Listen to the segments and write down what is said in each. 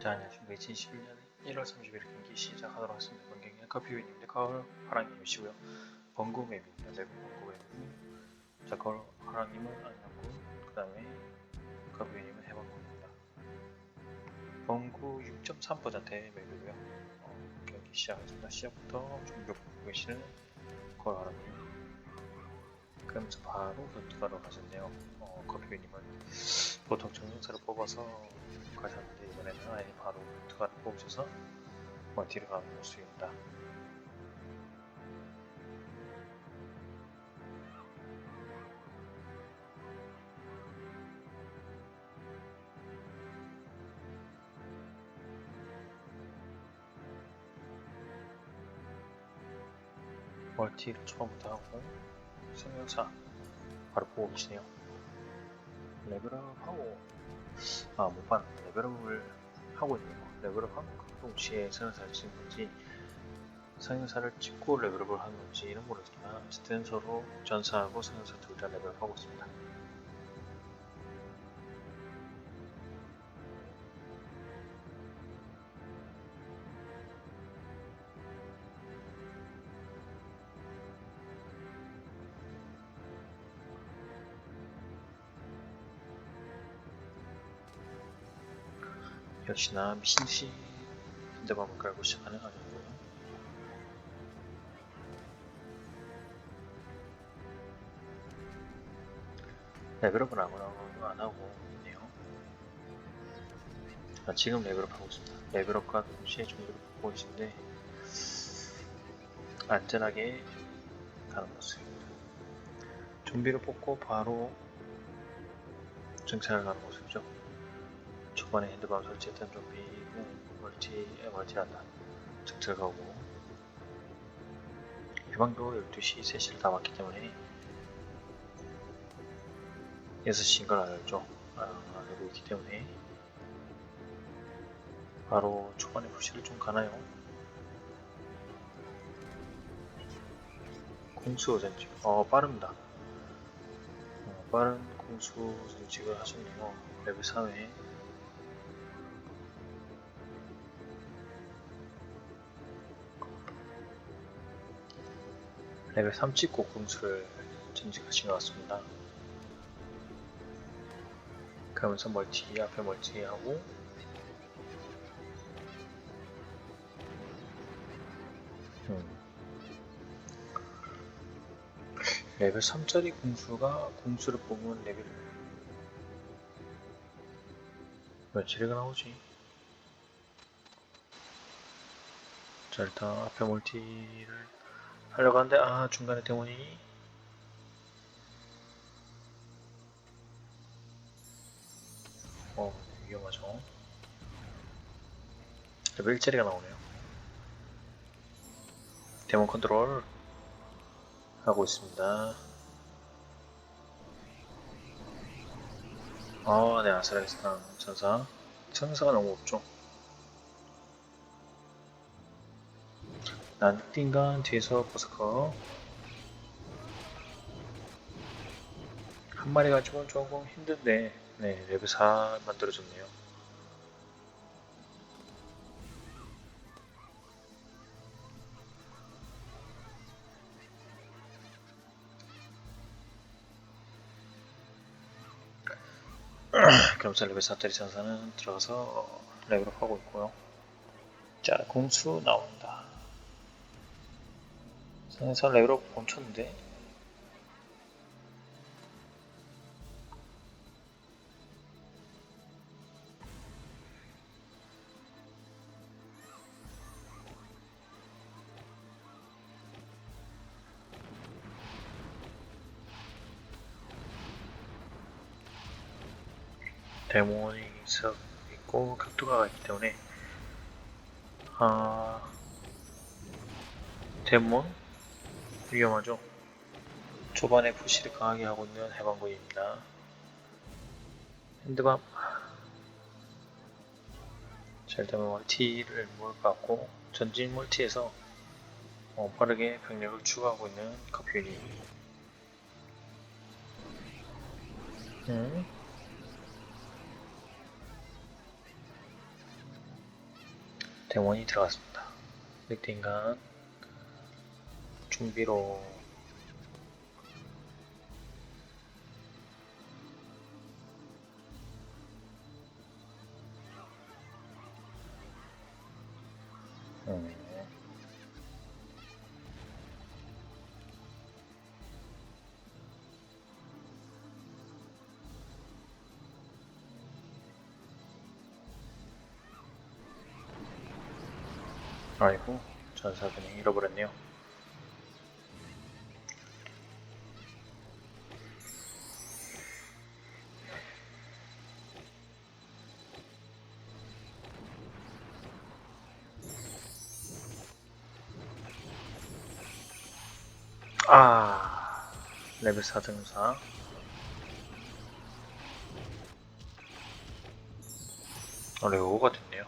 자, 안녕하십니까. 2021년 1월 30일 경기 시작하도록 하겠습니다. 이번 경기는 커피웨이님인데 커 하랑님이시고요. 번구 맵입니다. 네, 번구 맵은 자, 커 하랑님은 안녕군, 그 다음에 커피웨이님은 해방군입니다. 번구 6.3%의 맵이고요. 어, 경기 시작하겠습니다. 시작부터 종료 보고 계시는 커 하랑님. 그러면서 바로 전투가로 가셨네요. 어, 커피웨이님은 보통 정령사를 뽑아서 가셨는데 이번에는 아예 바로 투가를 뽑으셔서 멀티를 가는 모습입니다. 멀티를 처음부터 하고 생명사 바로 보고 계시네요. 레벨업 하고 아, 못 봤는데 레벨업을 하고 있네요. 레벨업하고 그 동시에 생산사를 찍는 건지 생산사를 찍고 레벨업을 하는 건지는 모르겠지만 어쨌든 서로 전사하고 생산사 둘 다 레벨업하고 있습니다. 역시나 미신듯이 핸드밤을 깔고 시작하는 아니고요. 레벨업은 아무나 안 하고 있네요. 아, 지금 레벨업 하고 있습니다. 레벨업과 동시에 좀비를 뽑고 계신데 안전하게 가는 모습입니다. 좀비를 뽑고 바로 정찰을 가는 모습이죠. 초반에 핸드밤 설치했던 좀비는 멀티, 멀티한다. 정찰 가고 해방도 12시 3시를 다 왔기 때문에 6시인 걸 알죠. 아, 알고 있기 때문에 바로 초반에 푸시를 좀 가나요? 공수 전직, 어 빠릅니다. 어, 빠른 공수 전직을 하셨네요. 레벨 3회 레벨 3 찍고 공수를 전직하신 것 같습니다. 그러면서 멀티, 앞에 멀티하고 음. 레벨 3짜리 공수가 공수를 뽑으면 레벨 며칠이가 나오지? 자 일단 앞에 멀티를 하려고 하는데 아 중간에 데몬이. 어 위험하죠. 레벨 1짜리가 나오네요. 데몬 컨트롤 하고 있습니다. 아네 아슬라이스랑 전사. 전사가 너무 없죠 난띵간 뒤에서 버스커. 한 마리 가지고는 조금 힘든데 네 레벨 4 만들어줬네요. 그럼 레벨 4짜리 전사는 들어가서 레벨업 하고 있고요. 자 공수 나온다 상에서 레벨업 멈췄는데? 데몬이 있어 있고 격투가가 있기 때문에 아 데몬 위험하죠. 초반에 푸시를 강하게 하고 있는 해방군입니다. 핸드밤 자 일단 멀티를 몰고 전진 멀티에서 어, 빠르게 병력을 추가하고 있는 커피유니 음. 대원이 들어갔습니다. 늑대 인간 준비로 음. 아이고 전사분이 잃어버렸네요. 아 레벨 4등사 어, 레벨 5가 됐네요.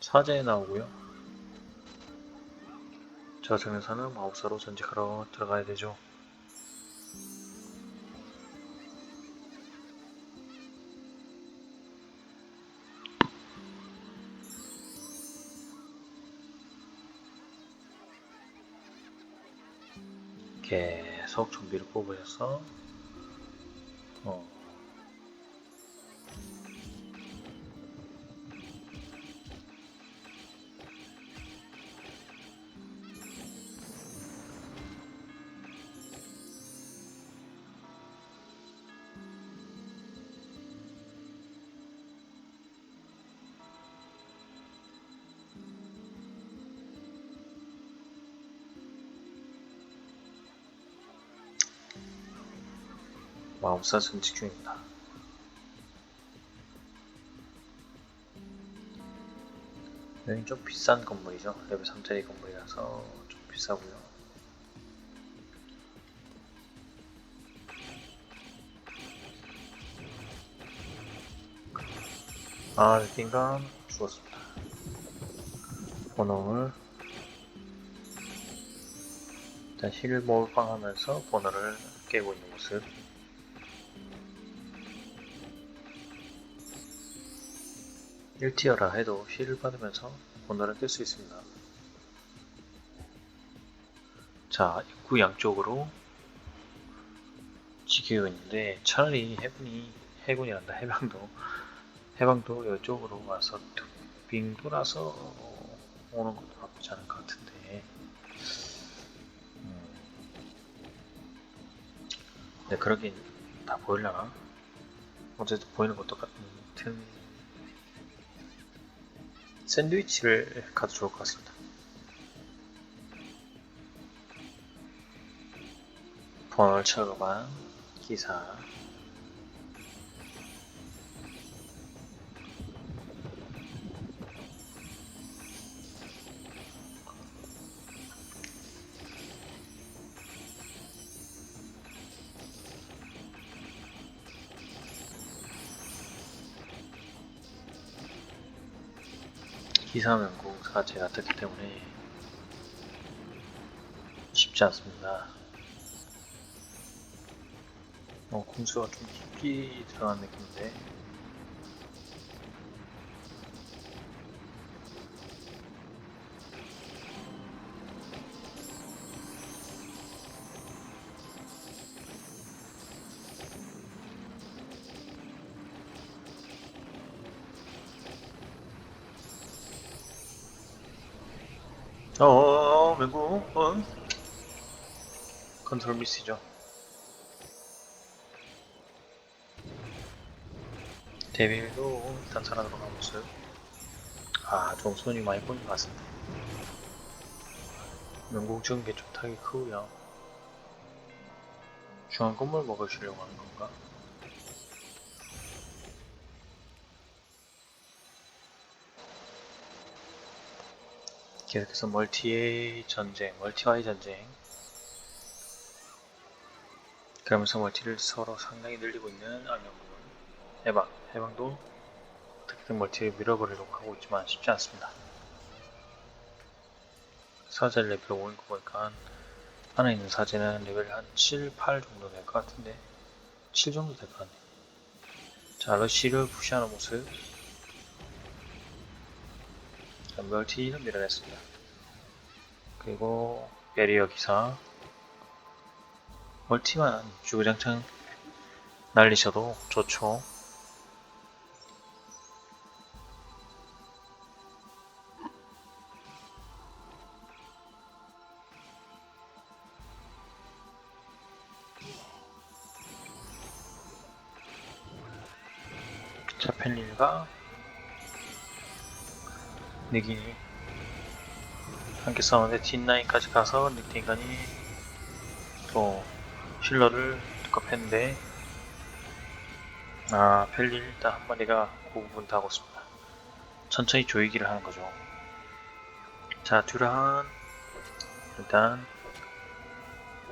사제에 나오고요. 저승에서는 마법사로 전직하러 들어가야 되죠. 계속 좀비를 뽑으셔서 어, 마법사 전직 중입니다. 여기 좀 비싼 건물이죠. 레벨 3짜리 건물이라서 좀 비싸고요. 아, 느낀감 죽었습니다. 번호를 일단 힐 몰빵하면서 번호를 깨고 있는 모습. 일티어라 해도 힐을 받으면서 번호를 깰수 있습니다. 자, 입구 양쪽으로 지키고 있는데 차라리 해군이 해군이란다 해방도 해방도 이쪽으로 와서 빙 돌아서 오는 것도 나쁘지 않을 것 같은데 음. 네 그러긴 다 보이려나? 어쨌든 보이는 것도 같은 샌드위치를 가도 좋을 것 같습니다. 처음한 기사 기사명공 사 제가 뜨기 때문에 쉽지 않습니다. 어, 공수가 좀 깊이 들어간 느낌인데 컨트롤 미스죠. 데빌도 살아들어 가고 있어요. 아 좀 손이 많이 보인 것 같습니다. 지은 게좀 타기 크고요. 중앙 건물 먹으시려고 하는 건가? 계속해서 멀티의 전쟁, 멀티와의 전쟁 그러면서 멀티를 서로 상당히 늘리고 있는 악령군 해방, 해방도 어떻게든 멀티에 밀어버리려고 하고 있지만 쉽지 않습니다 사제 레벨 5인 거 보니까 안에 있는 사제는 레벨 한 7, 8 정도 될 것 같은데 7 정도 될 것 같네 자, 러쉬를 푸시하는 모습. 자, 멀티를 밀어냈습니다. 그리고 베리어 기사. 멀티만 주구장창 날리셔도 좋죠. 자, 펜릴과 닉이 함께 싸우는데 뒷라인까지 가서 닉 인간이 또 힐러를 급했는데 아 펠릴 일단 한 마리가 고분 타고 있습니다. 천천히 조이기를 하는 거죠. 자 듀란 일단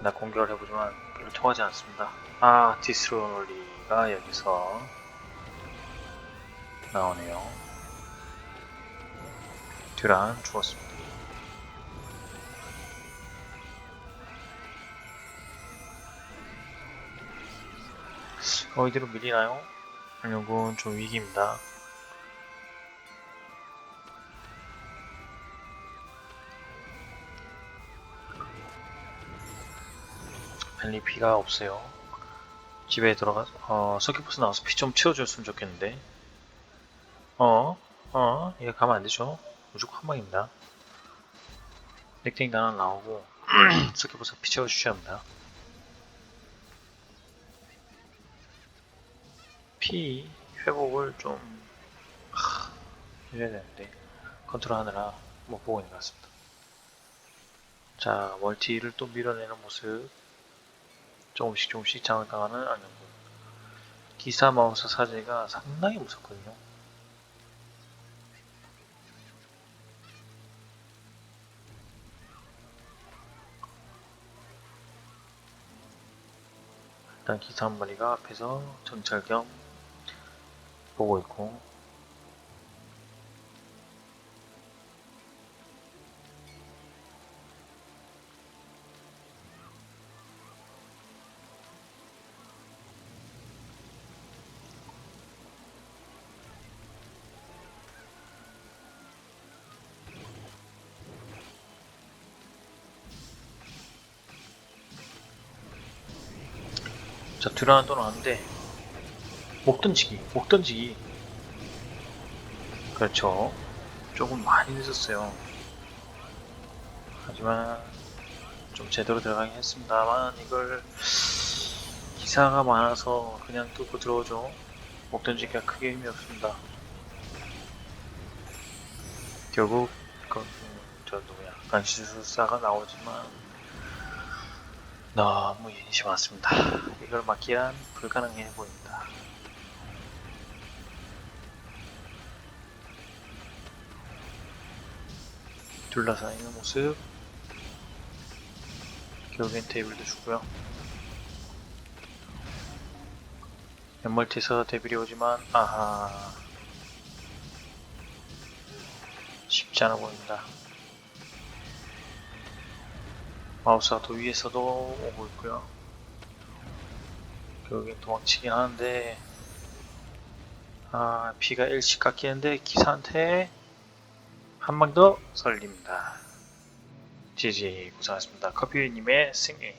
나 공격을 해보지만 별로 통하지 않습니다. 아 디스로놀리가 여기서 나오네요. 듀란 죽었습니다. 어, 이대로 밀리나요? 이건 좀 위기입니다. 벨리 피가 없어요. 집에 들어가, 어, 서킷버스 나와서 피 좀 채워줬으면 좋겠는데. 어, 어, 이거 가면 안 되죠. 무조건 한 방입니다. 넥탱이 하나 나오고, 서킷버스 피 채워주셔야 합니다. 피 회복을 좀 하, 해줘야 되는데 컨트롤 하느라 못 보고 있는 것 같습니다. 자 멀티를 또 밀어내는 모습 조금씩 조금씩 장악당하는 안영군 기사 마우스 사제가 상당히 무섭거든요. 일단 기사 한 마리가 앞에서 정찰 겸 보고 있고. 자 듀라는 또 나왔는데 목 던지기 목 던지기. 그렇죠. 조금 많이 늦었어요. 하지만 좀 제대로 들어가긴 했습니다만 이걸 기사가 많아서 그냥 뚫고 들어오죠. 목 던지기가 크게 의미 없습니다. 결국 그, 저 누구야 간시술사가 나오지만 너무 유닛이 많습니다. 이걸 막기란 불가능해 보입니다. 둘러싸이는 모습 결국엔 데빌도 죽고요. 연멀티에서 데빌이 오지만 아하 쉽지 않아 보입니다. 마우스가 더 위에서도 오고 있고요. 결국엔 도망치긴 하는데 아 피가 1씩 깎이는데 기사한테 한방더 설립니다. 지지 고생하셨습니다. 커피님의 승리